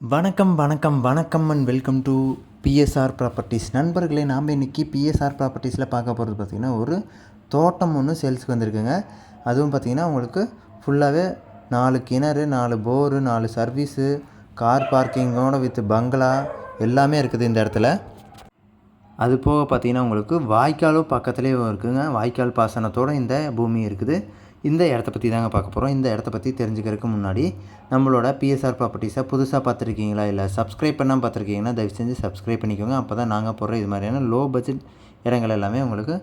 வணக்கம் வணக்கம் வணக்கம் and welcome to BSR properties நண்பர்களே நாம் இன்றைக்கி பிஎஸ்ஆர் ப்ராப்பர்ட்டிஸில் பார்க்க போகிறது பார்த்திங்கன்னா ஒரு தோட்டம் ஒன்று சேல்ஸுக்கு வந்திருக்குங்க. அதுவும் பார்த்திங்கன்னா உங்களுக்கு ஃபுல்லாகவே நாலு கிணறு நாலு போரு நாலு சர்வீஸு கார் பார்க்கிங்கோட வித் பங்களா எல்லாமே இருக்குது இந்த இடத்துல. அது போக பார்த்தீங்கன்னா உங்களுக்கு வாய்க்காலும் பக்கத்துலேயே இருக்குதுங்க வாய்க்கால் பாசனத்தோடு இந்த பூமி இருக்குது. இந்த இடத்த பற்றி தாங்க பார்க்க போகிறோம் இந்த இடத்த பற்றி தெரிஞ்சுக்கிறதுக்கு முன்னாடி நம்மளோட பிஎஸ்ஆர் ப்ராப்பர்ட்டிஸை புதுசாக பார்த்துருக்கீங்களா? இல்லை சப்ஸ்கிரைப் பண்ணால் பார்த்துருக்கீங்கன்னா தயவு செஞ்சு சப்ஸ்கிரைப் பண்ணிக்கோங்க. அப்போ தான் நாங்கள் போடுற இது மாதிரியான லோ பட்ஜெட் இடங்கள் எல்லாமே உங்களுக்கு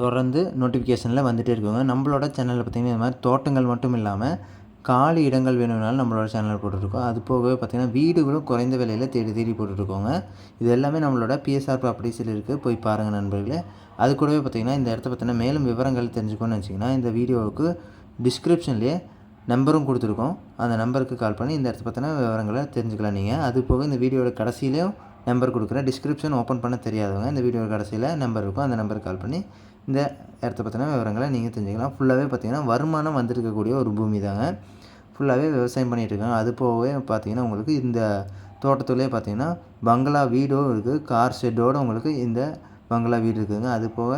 தொடர்ந்து நோட்டிஃபிகேஷனில் வந்துகிட்டே இருக்குங்க. நம்மளோட சேனலில் பார்த்திங்கன்னா இது மாதிரி தோட்டங்கள் மட்டும் இல்லாமல் காலி இடங்கள் வேணும்னாலும் நம்மளோட சேனல் போட்டுருக்கோம் அது போகவே பார்த்திங்கன்னா வீடுகளும் குறைந்த விலையில் தேடி தேடி போட்டுட்ருக்கோங்க. இது எல்லாமே நம்மளோட பிஎஸ்ஆர் ப்ராப்பர்ட்டிஸில் இருக்குது போய் பாருங்கள் நண்பர்களே. அது கூடவே பார்த்திங்கன்னா இந்த இடத்த பார்த்திங்கன்னா மேலும் விவரங்கள் தெரிஞ்சுக்கணும்னு வச்சிங்கன்னா இந்த வீடியோவுக்கு டிஸ்கிரிப்ஷன்லேயே நம்பரும் கொடுத்துருக்கோம். அந்த நம்பருக்கு கால் பண்ணி இந்த இடத்த பற்றின விவரங்களை தெரிஞ்சுக்கலாம் நீங்கள் அது போக இந்த வீடியோட கடைசியிலையும் நம்பர் கொடுக்குறேன். டிஸ்கிரிப்ஷன் ஓப்பன் பண்ண தெரியாதவங்க இந்த வீடியோட கடைசியில் நம்பர் இருக்கும். அந்த நம்பருக்கு கால் பண்ணி இந்த இடத்த பற்றின விவரங்களை நீங்கள் தெரிஞ்சுக்கலாம். ஃபுல்லாகவே பார்த்திங்கன்னா வருமானம் வந்திருக்கக்கூடிய ஒரு பூமி தாங்க. ஃபுல்லாகவே விவசாயம் பண்ணிகிட்டு இருக்காங்க. அது போகவே பார்த்திங்கன்னா உங்களுக்கு இந்த தோட்டத்துலேயே பார்த்திங்கன்னா பங்களா வீடும் இருக்குது கார் ஷெட்டோடு உங்களுக்கு இந்த பங்களா வீடு இருக்குதுங்க அது போக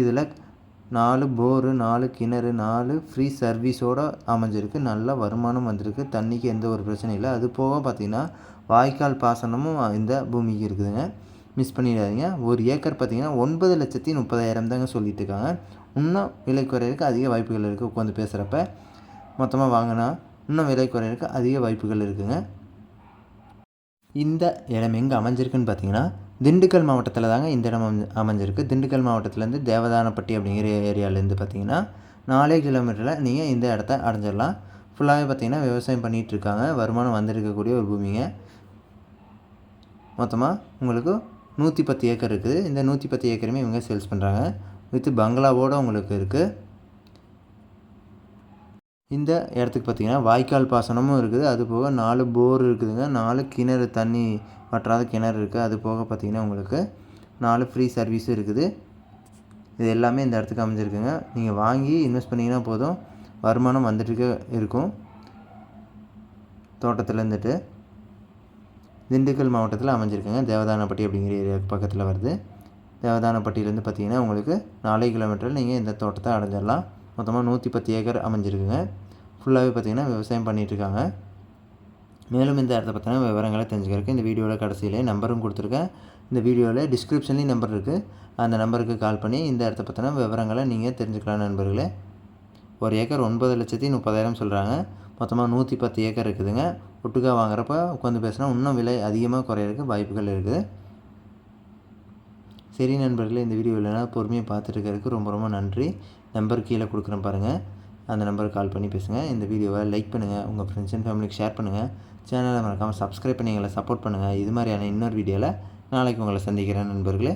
இதில் நாலு போரு நாலு கிணறு நாலு ஃப்ரீ சர்வீஸோடு அமைஞ்சிருக்கு. நல்ல வருமானம் வந்திருக்கு. தண்ணிக்கு எந்த ஒரு பிரச்சனையும் இல்லை. அது போக பார்த்திங்கன்னா வாய்க்கால் பாசனமும் இந்த பூமிக்கு இருக்குதுங்க. மிஸ் பண்ணிடாதீங்க. ஒரு ஏக்கர் பார்த்திங்கன்னா ஒன்பது லட்சத்தி முப்பதாயிரம் தாங்க சொல்லிட்டு இருக்காங்க இன்னும் விலை குறையிறதுக்கு அதிக வாய்ப்புகள் இருக்குது உட்காந்து பேசுகிறப்ப மொத்தமாக வாங்கினா இன்னும் விலை குறையிறதுக்கு அதிக வாய்ப்புகள் இருக்குதுங்க இந்த இடம் எங்கே அமைஞ்சிருக்குன்னு பார்த்தீங்கன்னா திண்டுக்கல் மாவட்டத்தில் தாங்க இந்த இடம் அமைஞ்சு அமைஞ்சிருக்கு. திண்டுக்கல் மாவட்டத்துலேருந்து தேவதானப்பட்டி அப்படிங்கிற ஏரியாவிலேருந்து பார்த்தீங்கன்னா நாலே கிலோமீட்டரில் நீங்கள் இந்த இடத்த அடைஞ்சிடலாம். ஃபுல்லாகவே பார்த்தீங்கன்னா விவசாயம் பண்ணிகிட்டு இருக்காங்க வருமானம் வந்திருக்கக்கூடிய ஒரு பூமிங்க. மொத்தமாக உங்களுக்கு நூற்றி பத்து ஏக்கர் இருக்குது. இந்த நூற்றி பத்து ஏக்கருமே இவங்க சேல்ஸ் பண்ணுறாங்க வித் பங்களாவோடு உங்களுக்கு இருக்குது இந்த இடத்துக்கு பார்த்திங்கன்னா வாய்க்கால் பாசனமும் இருக்குது. அது போக நாலு போர் இருக்குதுங்க. நாலு கிணறு தண்ணி வற்றாத கிணறு இருக்குது அது போக பார்த்திங்கன்னா உங்களுக்கு நாலு ஃப்ரீ சர்வீஸும் இருக்குது. இது எல்லாமே இந்த இடத்துக்கு அமைஞ்சிருக்குங்க. நீங்கள் வாங்கி இன்வெஸ்ட் பண்ணிங்கன்னா போதும். வருமானம் வந்துட்டு இருக்கும். தோட்டத்தில் இருந்துட்டு. திண்டுக்கல் மாவட்டத்தில் அமைஞ்சிருக்குங்க. தேவதானப்பட்டி அப்படிங்கிற ஏரியா பக்கத்தில் வருது. தேவதானப்பட்டியிலேருந்து பார்த்தீங்கன்னா உங்களுக்கு நாலே கிலோமீட்டரில் நீங்கள் இந்த தோட்டத்தை அடைஞ்சிடலாம். மொத்தமாக நூற்றி பத்து ஏக்கர் அமைஞ்சிருக்குங்க. ஃபுல்லாகவே பார்த்திங்கன்னா விவசாயம் பண்ணிகிட்ருக்காங்க மேலும் இந்த இடத்த பற்றின விவரங்களை தெரிஞ்சுக்கிறதுக்கு இந்த வீடியோவில் கடைசியிலே நம்பரும் கொடுத்துருக்கேன். இந்த வீடியோவில் டிஸ்கிரிப்ஷன்லேயும் நம்பர் இருக்குது அந்த நம்பருக்கு கால் பண்ணி இந்த இடத்த பற்றின விவரங்களை நீங்கள் தெரிஞ்சுக்கலாம் நண்பர்களே. ஒரு ஏக்கர் ஒன்பது லட்சத்தி முப்பதாயிரம் சொல்கிறாங்க மொத்தமாக நூற்றி பத்து ஏக்கர் இருக்குதுங்க. ஒட்டுக்கா வாங்குறப்ப உட்காந்து பேசினா இன்னும் விலை அதிகமாக குறையிறதுக்கு வாய்ப்புகள் இருக்குது. சரி நண்பர்களே இந்த வீடியோ இல்லைனா பொறுமையாக பார்த்துட்டு ரொம்ப ரொம்ப நன்றி. நம்பர் கீழே கொடுக்குறேன் பாருங்கள் அந்த நம்பருக்கு கால் பண்ணி பேசுங்கள் இந்த வீடியோவை லைக் பண்ணுங்கள் உங்கள் ஃப்ரெண்ட்ஸ் அண்ட் ஃபேமிலிக்கு ஷேர் பண்ணுங்கள் சேனலை மறக்காமல் சப்ஸ்கிரைப் பண்ணி எங்களை சப்போர்ட் பண்ணுங்கள் இது மாதிரியான இன்னொரு வீடியோவில் நாளைக்கு உங்களை சந்திக்கிறேன் நண்பர்களே.